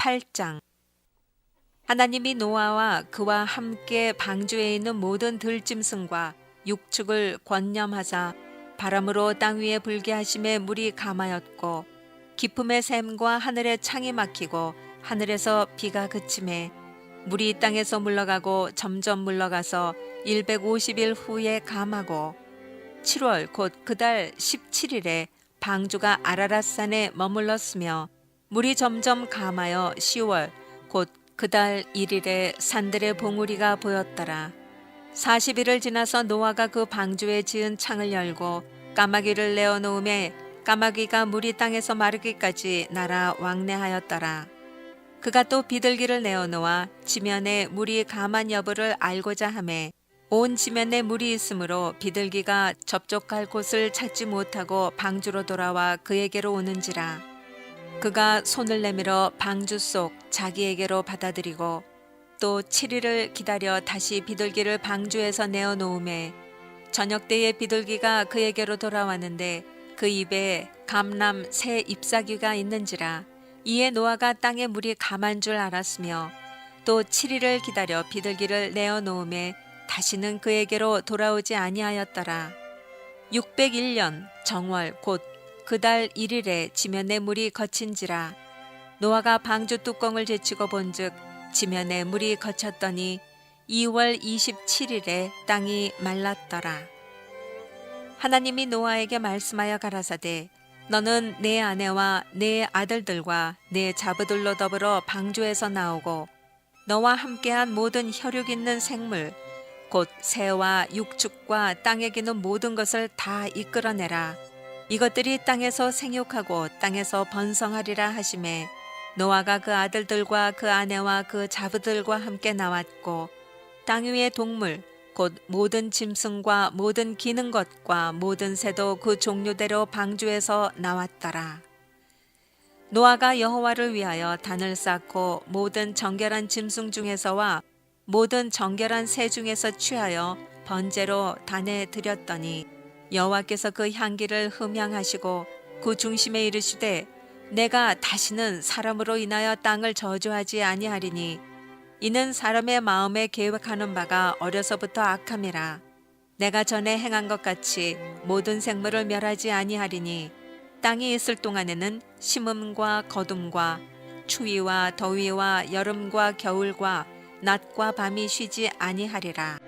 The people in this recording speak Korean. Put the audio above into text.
8장. 하나님이 노아와 그와 함께 방주에 있는 모든 들짐승과 육축을 권념하사 바람으로 땅 위에 불게 하심에 물이 감하였고 기품의 샘과 하늘의 창이 막히고 하늘에서 비가 그침에 물이 땅에서 물러가고 점점 물러가서 150일 후에 감하고 7월 곧 그달 17일에 방주가 아라랏산에 머물렀으며 물이 점점 감하여 10월 곧 그달 1일에 산들의 봉우리가 보였더라. 40일을 지나서 노아가 그 방주에 지은 창을 열고 까마귀를 내어 놓음에 까마귀가 물이 땅에서 마르기까지 날아 왕래하였더라. 그가 또 비둘기를 내어 놓아 지면에 물이 감한 여부를 알고자 하매 온 지면에 물이 있으므로 비둘기가 접촉할 곳을 찾지 못하고 방주로 돌아와 그에게로 오는지라 그가 손을 내밀어 방주 속 자기에게로 받아들이고 또 7일을 기다려 다시 비둘기를 방주에서 내어 놓음에 저녁 때에 비둘기가 그에게로 돌아왔는데 그 입에 감람 새 잎사귀가 있는지라 이에 노아가 땅에 물이 감한 줄 알았으며 또 7일을 기다려 비둘기를 내어 놓음에 다시는 그에게로 돌아오지 아니하였더라. 601년 정월 곧 그달 1일에 지면에 물이 거친지라 노아가 방주 뚜껑을 제치고 본즉 지면에 물이 거쳤더니 2월 27일에 땅이 말랐더라. 하나님이 노아에게 말씀하여 가라사대 너는 내 아내와 내 아들들과 내 자부들로 더불어 방주에서 나오고 너와 함께한 모든 혈육 있는 생물 곧 새와 육축과 땅에 기는 모든 것을 다 이끌어내라. 이것들이 땅에서 생육하고 땅에서 번성하리라 하심에 노아가 그 아들들과 그 아내와 그 자부들과 함께 나왔고 땅 위의 동물 곧 모든 짐승과 모든 기는 것과 모든 새도 그 종류대로 방주에서 나왔더라. 노아가 여호와를 위하여 단을 쌓고 모든 정결한 짐승 중에서와 모든 정결한 새 중에서 취하여 번제로 단에 드렸더니 여호와께서 그 향기를 흠향하시고 그 중심에 이르시되 내가 다시는 사람으로 인하여 땅을 저주하지 아니하리니 이는 사람의 마음에 계획하는 바가 어려서부터 악함이라. 내가 전에 행한 것 같이 모든 생물을 멸하지 아니하리니 땅이 있을 동안에는 심음과 거둠과 추위와 더위와 여름과 겨울과 낮과 밤이 쉬지 아니하리라